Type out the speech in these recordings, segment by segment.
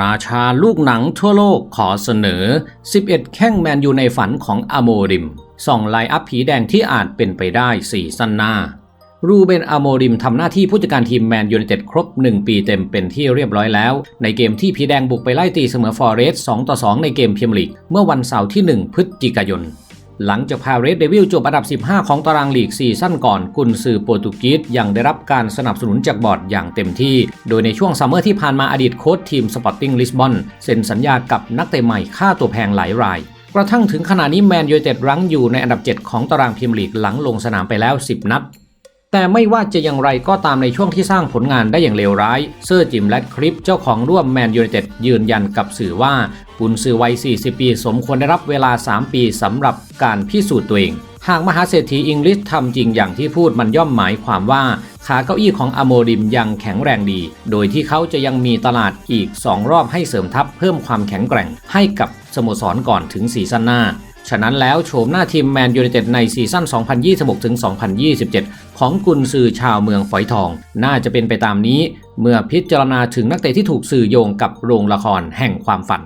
ราชาลูกหนังทั่วโลกขอเสนอ 11 แข้งแมนยูในฝันของอโมริมส่องไลอัพผีแดงที่อาจเป็นไปได้สี่สั้นหน้า รูเบนอโมริมทำหน้าที่ผู้จัดการทีมแมนยูไนเต็ดครบ 1 ปีเต็มเป็นที่เรียบร้อยแล้ว ในเกมที่ผีแดงบุกไปไล่ตีเสมอฟอเรสต์2ต่อ2ในเกมเมียร์ลีกเมื่อวันเสาร์ที่ 1 พฤศจิกายน หลังจากพาเรสเดวิลจบอันดับ 15 ของตารางลีกซีซั่นก่อน กุนซือโปรตุกีสยังได้รับการสนับสนุนจากบอร์ดอย่างเต็มที่ โดยในช่วงซัมเมอร์ที่ผ่านมาอดีตโค้ชทีมสปอร์ติ้งลิสบอนเซ็นสัญญากับนักเตะใหม่ค่าตัวแพงหลายราย กระทั่งถึงขณะนี้แมนยูเต็ดรั้งอยู่ในอันดับ 7 ของตารางพรีเมียร์ลีกหลังลงสนามไปแล้ว 10 นัดแต่ไม่ว่าจะอย่างไรก็ตามในช่วงที่สร้างผลงานได้อย่างเลวร้าย เซอร์จิมและคลิปเจ้าของร่วมแมนยูไนเต็ดยืนยันกับสื่อว่า กุนซือวัย 40 ปี สมควรได้รับเวลา 3 ปีสำหรับการพิสูจน์ตัวเอง หากมหาเศรษฐีอังกฤษทำจริงอย่างที่พูดมันย่อมหมายความว่าขาเก้าอี้ของอโมริมยังแข็งแรงดี โดยที่เขาจะยังมีตลาดอีก 2 รอบให้เสริมทัพเพิ่มความแข็งแกร่งให้กับสโมสรก่อนถึงซีซั่นหน้า ฉะนั้นแล้วโฉมหน้าทีมแมนยูไนเต็ดในซีซั่น 2026-2027 ของกุนซือชาวเมืองฝอยทอง น่าจะเป็นไปตามนี้ เมื่อพิจารณาถึงนักเตะที่ถูกสื่อโยงกับโรงละครแห่งความฝัน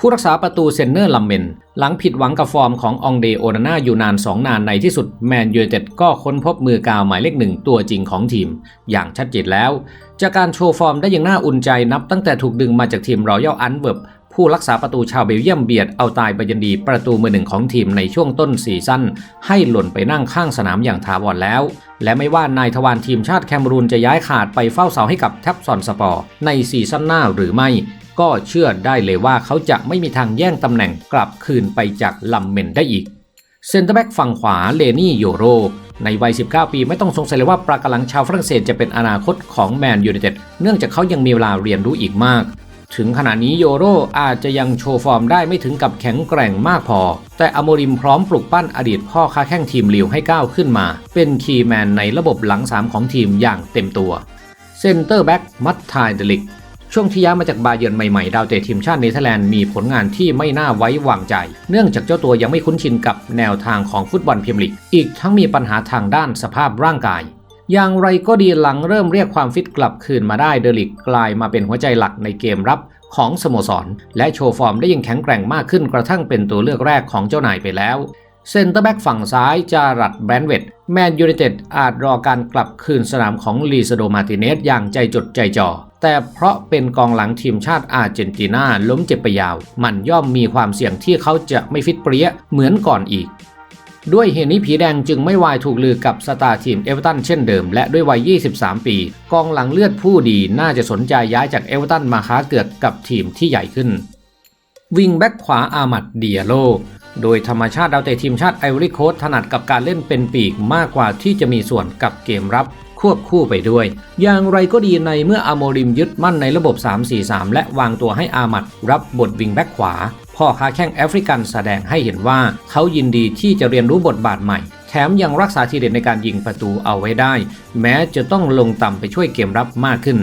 ผู้รักษาประตูเซนเนอร์ลัมเมน หลังผิดหวังกับฟอร์มขององเดโอนาน่าอยู่นาน 2 นานในที่สุดแมนยูเต็ดก็ค้นพบมือกาวหมายเลขหนึ่งตัวจริงของทีม อย่างชัดเจนแล้ว จากการโชว์ฟอร์มได้อย่างน่าอุ่นใจนับตั้งแต่ถูกดึงมาจากทีมรอยัลอันเวิร์บผู้รักษาประตูชาวเบลเยียมเบียดเอาตายบยันดีประตูมือหนึ่งของทีมในช่วงต้นซีซั่นให้หล่นไปนั่งข้างสนามอย่างถาวรแล้ว และไม่ว่านายทวารทีมชาติแคมรูนจะย้ายขาดไปเฝ้าเสาให้กับแท็บซอนสปอร์ในซีซั่นหน้าหรือไม่ ก็เชื่อได้เลยว่าเขาจะไม่มีทางแย่งตำแหน่งกลับคืนไปจากลัมเมนได้อีก เซนเตอร์แบ็กฝั่งขวาเลนี่โยโร ในวัย 19 ปีไม่ต้องสงสัยเลยว่าปรากลังชาวฝรั่งเศสจะเป็นอนาคตของแมนยูไนเต็ดเนื่องจากเขายังมีเวลาเรียนรู้อีกมาก ถึงขณะนี้โยโรอาจจะยังโชว์ฟอร์มได้ไม่ถึงกับแข็งแกร่งมากพอ แต่อโมริมพร้อมปลุกปั้นอดีตพ่อค้าแข้งทีมลิวให้ก้าวขึ้นมา เป็นคีย์แมนในระบบหลัง3ของทีมอย่างเต็มตัวเซนเตอร์แบ็กมัตไทเดลิก ช่วงที่ย้ายมาจากบาเยิร์นใหม่ๆ ดาวเตะทีมชาติเนเธอร์แลนด์มีผลงานที่ไม่น่าไว้วางใจ เนื่องจากเจ้าตัวยังไม่คุ้นชินกับแนวทางของฟุตบอลพรีเมียร์ลีก อีกทั้งมีปัญหาทางด้านสภาพร่างกาย อย่างไรก็ดีหลังเริ่มเรียกความฟิตกลับคืนมาได้เดลิกกลายมาเป็นหัวใจหลักในเกมรับของสโมสร และโชว์ฟอร์มได้ยิ่งแข็งแกร่งมากขึ้นกระทั่งเป็นตัวเลือกแรกของเจ้านายไปแล้วเซนเตอร์แบ็กฝั่งซ้ายจารัดแบรนเวตแมนยูไนเต็ดอาจรอการกลับคืนสนามของลีซโดมาติเนสอย่างใจจดใจจ่อ แต่เพราะเป็นกองหลังทีมชาติอาร์เจนตินาล้มเจ็บไปยาว มันย่อมมีความเสี่ยงที่เขาจะไม่ฟิตเปรี้ยเหมือนก่อนอีก ด้วยเหตุนี้ผีแดงจึงไม่วายถูกลือกับสตาร์ทีมเอเวอร์ตันเช่นเดิม และด้วยวัย 23 ปี กองหลังเลือดผู้ดีน่าจะสนใจย้ายจากเอเวอร์ตันมาค้าเกือกกับทีมที่ใหญ่ขึ้น วิงแบ็กขวาอามัดเดียโล โดยธรรมชาติดาวเตะทีมชาติไอวอรี่โคสถนัดกับการเล่นเป็นปีกมากกว่าที่จะมีส่วนกับเกมรับควบคู่ไปด้วย อย่างไรก็ดีในเมื่ออาโมริมยึดมั่นในระบบ 3-4-3 และวางตัวให้อามัดรับบทวิงแบ็กขวา พ่อค้าแข้งแอฟริกันแสดงให้เห็นว่าเขายินดีที่จะเรียนรู้บทบาทใหม่ แถมยังรักษาทีเด็ดในการยิงประตูเอาไว้ได้ แม้จะต้องลงต่ำไปช่วยเกมรับมากขึ้น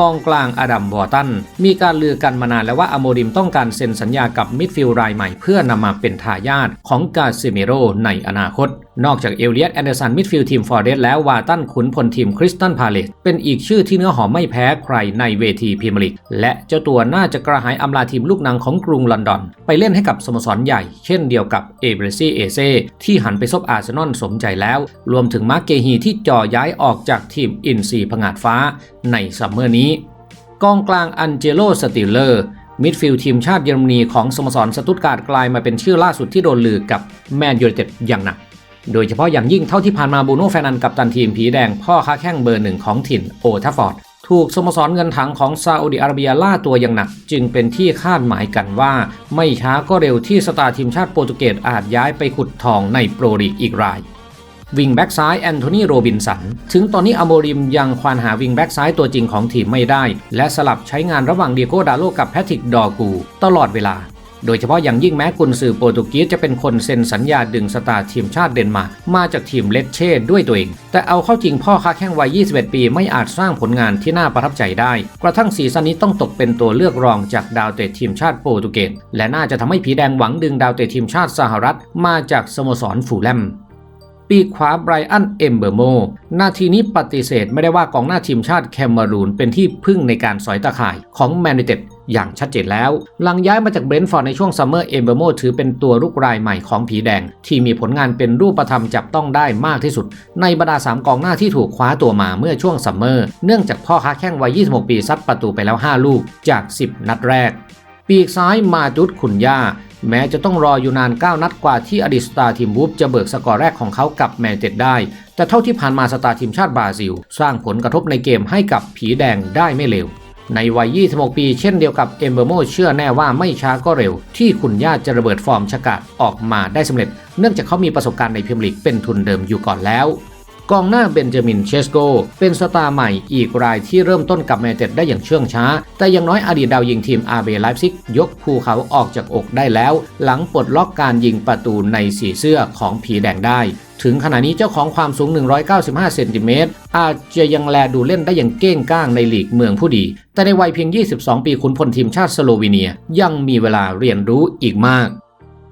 กองกลางอดัมวอร์ตัน มีการลือกันมานานแล้วว่าอโมริมต้องการเซ็นสัญญากับมิดฟิลด์รายใหม่ เพื่อนำมาเป็นทายาทของกาซิเมโรในอนาคต นอกจากเอลเลียตแอนเดอร์สันมิดฟิลด์ทีมฟอร์เรสแล้ววาตันขุนพลทีมคริสตันพาเลตเป็นอีกชื่อที่เนื้อหอมไม่แพ้ใครในเวทีพรีเมียร์ลีกและเจ้าตัวน่าจะกระหายอำลาทีมลูกหนังของกรุงลอนดอน ไปเล่นให้กับสโมสรใหญ่ เช่นเดียวกับเอเบรซี่เอเซที่หันไปซบอาร์เซนอลสมใจแล้ว รวมถึงมาร์เกฮีที่จ่อย้ายออกจากทีมอินซีผงาดฟ้าในซัมเมอร์นี้กองกลางอันเจโลสติลเลอร์มิดฟิลด์ทีมชาติเยอรมนีของสโมสรสตุตการ์ดกลายมาเป็นชื่อล่าสุดที่โดนลือกับแมนยูไนเต็ดอย่างหนัก โดยเฉพาะอย่างยิ่งเท่าที่ผ่านมาบูโน่แฟนันกับตันทีมผีแดงพ่อค้าแข้งเบอร์หนึ่งของถิ่นโอทัฟฟอร์ดถูกสโมสรเงินถังของซาอุดิอาระเบียล่าตัวอย่างหนัก จึงเป็นที่คาดหมายกันว่า ไม่ช้าก็เร็วที่สตาร์ทีมชาติโปรตุเกสอาจย้ายไปขุดทองในโปรลีกอีกรายวิงแบ็กซ้ายแอนโทนีโรบินสัน ถึงตอนนี้อโมริมยังควานหาวิงแบ็กซ้ายตัวจริงของทีมไม่ได้ และสลับใช้งานระหว่างเดียโกดาโลกับแพทริกดอกู ตลอดเวลา โดยเฉพาะอย่างยิ่งแม้กุนซือโปรตุเกีสจะเป็นคนเซ็นสัญญาดึงสตาร์ทีมชาติเดนมาร์กมาจากทีมเลดเช่ด้วยตัวเอง แต่เอาเข้าจริงพ่อค้าแข้งวัย 21 ปีไม่อาจสร้างผลงานที่น่าประทับใจได้ กระทั่งซีซั่นนี้ต้องตกเป็นตัวเลือกรองจากดาวเตะทีมชาติโปรตุเกสและน่าจะทำให้ผีแดงหวังดึงดาวเตะทีมชาติสหรัฐ มาจากสโมสรฟูแลมปีขวาไบรอัน เอมเบอร์โม นาทีนี้ปฏิเสธไม่ได้ว่ากองหน้าทีมชาติแคมารูนเป็นที่พึ่งในการสอยตะข่ายของแมนยูเต็ด อย่างชัดเจนแล้ว หลังย้ายมาจากเบรนท์ฟอร์ดในช่วงซัมเมอร์เอมเบอร์โมถือเป็นตัวลูกรายใหม่ของผีแดง ที่มีผลงานเป็นรูปธรรมจับต้องได้มากที่สุด ในบรรดา3กองหน้าที่ถูกคว้าตัวมาเมื่อช่วงซัมเมอร์เนื่องจากพ่อค้าแข้งวัย 26 ปีซัดประตูไปแล้ว 5 ลูกจาก 10 นัดแรก ปีกซ้ายมาจุดขุนย่าแม้จะต้องรออยู่นาน 9 นัดกว่าที่อดีตสตาร์ทีมวูฟจะเบิกสกอร์แรกของเขากับแมนเต็ดได้ แต่เท่าที่ผ่านมาสตาร์ทีมชาติบราซิล สร้างผลกระทบในเกมให้กับผีแดงได้ไม่เร็ว ในวัย 26 ปี เช่นเดียวกับเอมเบอร์โมเชื่อแน่ว่าไม่ช้าก็เร็ว ที่ขุนย่าจะระเบิดฟอร์มชะกาดออกมาได้สำเร็จ เนื่องจากเขามีประสบการณ์ในพิมลิกเป็นทุนเดิมอยู่ก่อนแล้ว กองหน้าเบนจามินเชสโก เป็นสตาร์ใหม่อีกรายที่เริ่มต้นกับแมนเชสเต็ดได้อย่างเชื่องช้า แต่ยังน้อยอดีตดาวยิงทีมอาร์เบไลฟ์ซิกยกภูเขาออกจากอกได้แล้ว หลังปลดล็อกการยิงประตูในสีเสื้อของผีแดงได้ถึงขณะนี้เจ้าของความสูง 195 เซนติเมตรอาจจะยังแลดูเล่นได้อย่างเก้งก้างในลีกเมืองผู้ดี แต่ในวัยเพียง 22 ปีขุนพลทีมชาติสโลวีเนีย ยังมีเวลาเรียนรู้อีกมาก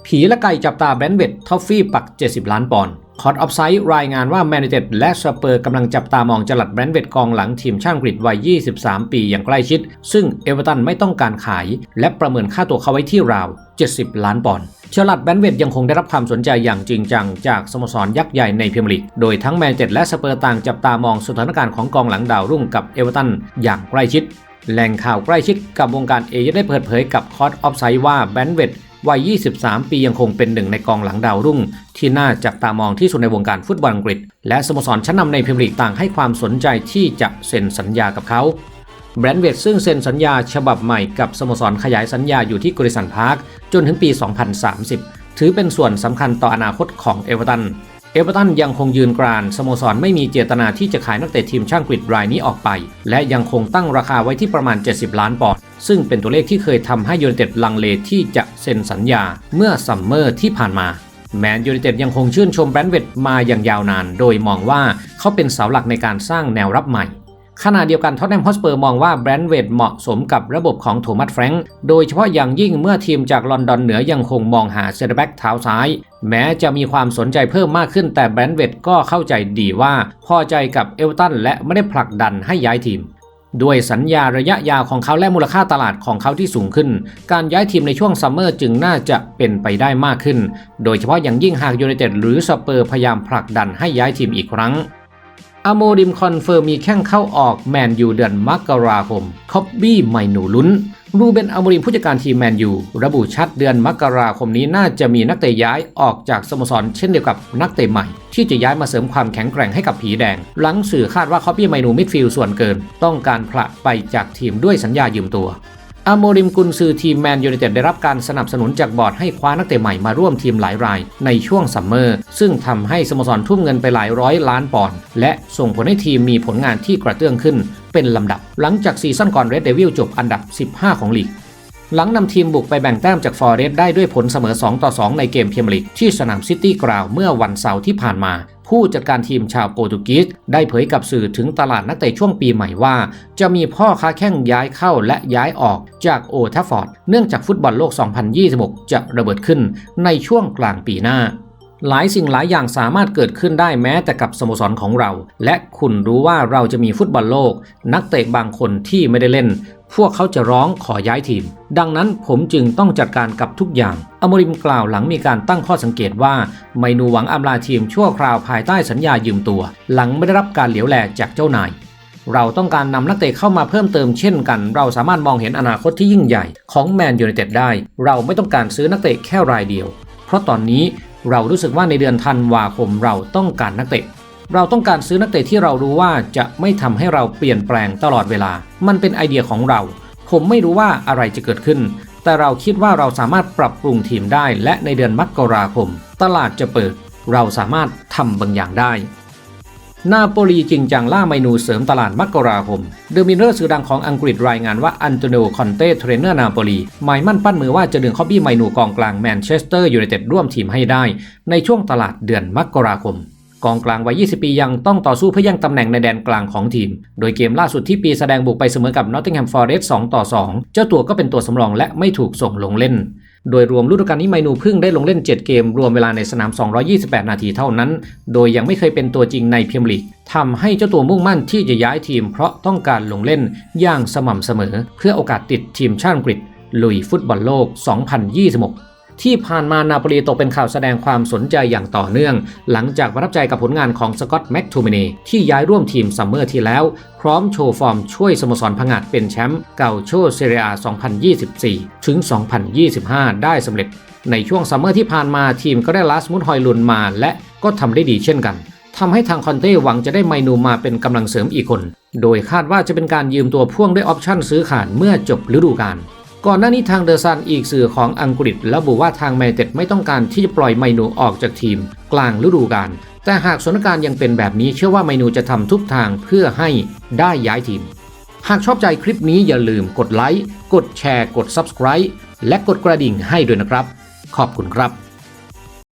ผีและไก่จับตาแบนเวดทอฟฟี่ปัก 70 ล้านปอนด์ คอร์ดออฟไซด์รายงานว่าแมนยูเต็ดและสเปอร์กำลังจับตามองจลัดแบรนด์เวดกองหลังทีมช่างกรีดวัย 23 ปีอย่างใกล้ชิด ซึ่งเอเวอร์ตันไม่ต้องการขาย และประเมินค่าตัวเขาไว้ที่ราว 70 ล้านปอนด์เชลัดแบนเวดยังคงได้รับความสนใจอย่างจริงจัง จากสโมสรยักษ์ใหญ่ในพรีเมียร์ลีก โดยทั้งแมนยูเต็ดและสเปอร์ต่างจับตามองสถานการณ์ของกองหลังดาวรุ่งกับเอเวอร์ตันอย่างใกล้ชิดแหล่งข่าวใกล้ชิดกับวงการเอเย่นได้เปิดเผยกับคอร์ดออฟไซด์ว่าแบนเวด วัย 23 ปียังคงเป็นหนึ่งในกองหลังดาวรุ่ง ที่น่าจับตามองที่สุดในวงการฟุตบอลอังกฤษ และสโมสรชั้นนำในพรีเมียร์ลีกต่างให้ความสนใจที่จะเซ็นสัญญากับเขาแบรนด์เวดซึ่งเซ็นสัญญาฉบับใหม่กับสโมสรขยายสัญญาอยู่ที่กริสันพาร์คจนถึงปี 2030 ถือเป็นส่วนสำคัญต่ออนาคตของเอเวอร์ตันเอเวอร์ตันยังคงยืนกรานสโมสรไม่มีเจตนาที่จะขายนักเตะทีมช่างกรีดรายนี้ออกไป และยังคงตั้งราคาไว้ที่ประมาณ 70 ล้านปอนด์ ซึ่งเป็นตัวเลขที่เคยทำให้ยูไนเต็ดลังเลที่จะเซ็นสัญญาเมื่อซัมเมอร์ที่ผ่านมา แมนยูไนเต็ดยังคงชื่นชมแบรนด์เวดมาอย่างยาวนาน โดยมองว่าเขาเป็นเสาหลักในการสร้างแนวรับใหม่ขณะเดียวกันท็อตแนมฮอสเปอร์มองว่าแบรนด์เวดเหมาะสมกับระบบของโทมัสแฟรงค์โดยเฉพาะอย่างยิ่งเมื่อทีมจากลอนดอนเหนือยังคงมองหาเซนเตอร์แบ็กเท้าซ้าย แม้จะมีความสนใจเพิ่มมากขึ้นแต่แบรนด์เวดก็เข้าใจดีว่าพอใจกับเอเวอร์ตันและไม่ได้ผลักดันให้ย้ายทีม ด้วยสัญญาระยะยาวของเขาและมูลค่าตลาดของเขาที่สูงขึ้น การย้ายทีมในช่วงซัมเมอร์จึงน่าจะเป็นไปได้มากขึ้น โดยเฉพาะอย่างยิ่งหากยูไนเต็ดหรือสเปอร์พยายามผลักดันให้ย้ายทีมอีกครั้งอโมดิมคอนเฟิร์มมีแข้งเข้าออกแมนยูเดือนมกราคมคอบบี้ไมนูลุ้น รูเบนอโมริมผู้จัดการทีมแมนยูระบุชัดเดือนมกราคมนี้น่าจะมีนักเตะย้ายออกจากสโมสรเช่นเดียวกับนักเตะใหม่ ที่จะย้ายมาเสริมความแข็งแกร่งให้กับผีแดง หลังสื่อคาดว่าคอบบี้ไมนูมิดฟิลด์ส่วนเกิน ต้องการผละไปจากทีมด้วยสัญญายืมตัวอโมริมกุนซือทีมแมนยูไนเต็ดได้รับการสนับสนุนจากบอร์ดให้คว้านักเตะใหม่มาร่วมทีมหลายรายในช่วงซัมเมอร์ ซึ่งทำให้สโมสรทุ่มเงินไปหลายร้อยล้านปอนด์และส่งผลให้ทีมมีผลงานที่กระเตื้องขึ้น เป็นลำดับ หลังจากซีซั่นก่อนเรดเดวิลจบอันดับ 15 ของลีก หลังนำทีมบุกไปแบ่งแต้มจากฟอร์เรสได้ด้วยผลเสมอ 2 ต่อ 2 ในเกมพรีเมียร์ลีกที่สนามซิตี้กราวเมื่อวันเสาร์ที่ผ่านมา ผู้จัดการทีมชาวโปรตุเกสได้เผยกับสื่อถึงตลาดนักเตะช่วงปีใหม่ว่า จะมีพ่อค้าแข้งย้ายเข้าและย้ายออกจากโอทัฟฟอร์ดเนื่องจากฟุตบอลโลก 2026 จะระเบิดขึ้นในช่วงกลางปีหน้า หลายสิ่งหลายอย่างสามารถเกิดขึ้นได้แม้แต่กับสโมสรของเรา และคุณรู้ว่าเราจะมีฟุตบอลโลก นักเตะบางคนที่ไม่ได้เล่น พวกเขาจะร้องขอย้ายทีม ดังนั้นผมจึงต้องจัดการกับทุกอย่างอโมริมกล่าวหลังมีการตั้งข้อสังเกตว่า ไมนูหวังอำลาทีมชั่วคราวภายใต้สัญญายืมตัว หลังไม่ได้รับการเหลียวแลจากเจ้านายเราต้องการนำนักเตะเข้ามาเพิ่มเติมเช่นกัน เราสามารถมองเห็นอนาคตที่ยิ่งใหญ่ของแมนยูไนเต็ดได้ เราไม่ต้องการซื้อนักเตะแค่รายเดียว เพราะตอนนี้ เรารู้สึกว่าในเดือนธันวาคมเราต้องการนักเตะ เราต้องการซื้อนักเตะที่เรารู้ว่าจะไม่ทำให้เราเปลี่ยนแปลงตลอดเวลา มันเป็นไอเดียของเรา ผมไม่รู้ว่าอะไรจะเกิดขึ้น แต่เราคิดว่าเราสามารถปรับปรุงทีมได้ และในเดือนมกราคม ตลาดจะเปิด เราสามารถทำบางอย่างได้ นาโปลีจริงจังล่าเมนูเสริมตลาดมกราคมเดอะมินเนอร์สื่อดังของอังกฤษรายงานว่าอันโตนิโอคอนเต้เทรนเนอร์นาโปลีหมายมั่นปั้นมือว่าจะดึงคอบบี้ไมนูกองกลางแมนเชสเตอร์ยูไนเต็ดร่วมทีมให้ได้ ในช่วงตลาดเดือนมกราคม กองกลางวัย 20 ปียังต้องต่อสู้เพื่อแย่งตำแหน่งในแดนกลางของทีม โดยเกมล่าสุดที่ปีแสดงบุกไปเสมอกับนอตติงแฮมฟอร์เรสต์2ต่อ 2 เจ้าตัวก็เป็นตัวสำรองและไม่ถูกส่งลงเล่น โดยรวมฤดูกาลนี้ไมนูพึ่งได้ลงเล่น 7 เกม รวมเวลาในสนาม 228 นาทีเท่านั้น โดยยังไม่เคยเป็นตัวจริงในพรีเมียร์ลีกทำให้เจ้าตัวมุ่งมั่นที่จะย้ายทีม เพราะต้องการลงเล่นอย่างสม่ำเสมอ เพื่อโอกาสติดทีมชาติอังกฤษลุยฟุตบอลโลก 2026 ที่ผ่านมานาโปลีตกเป็นข่าวแสดงความสนใจอย่างต่อเนื่อง หลังจากประทับใจกับผลงานของสกอตแม็กทูมินีที่ย้ายร่วมทีมซัมเมอร์ที่แล้ว พร้อมโชว์ฟอร์มช่วยสโมสรพังงาดเป็นแชมป์เก่าโชเซเรีย2024 ถึง 2025 ได้สำเร็จ ในช่วงซัมเมอร์ที่ผ่านมาทีมก็ได้ลาสมุดฮอยลุนมาและก็ทำได้ดีเช่นกันทำให้ทางคอนเต้หวังจะได้ไมนูมาเป็นกำลังเสริมอีกคน โดยคาดว่าจะเป็นการยืมตัวพ่วงด้วยออปชั่นซื้อขาดเมื่อจบฤดูกาล ก่อนหน้านี้ทางเดอะซันอีกสื่อของอังกฤษระบุว่าทางแมนเต็ดไม่ต้องการที่จะปล่อยไมนูออกจากทีม กลางฤดูกาลแต่หากสถานการณ์ยังเป็นแบบนี้เชื่อว่าไมนูจะทำทุกทางเพื่อให้ได้ย้ายทีม หากชอบใจคลิปนี้อย่าลืมกดไลค์กดแชร์ กด Subscribe และกดกระดิ่งให้ด้วยนะครับ ขอบคุณครับ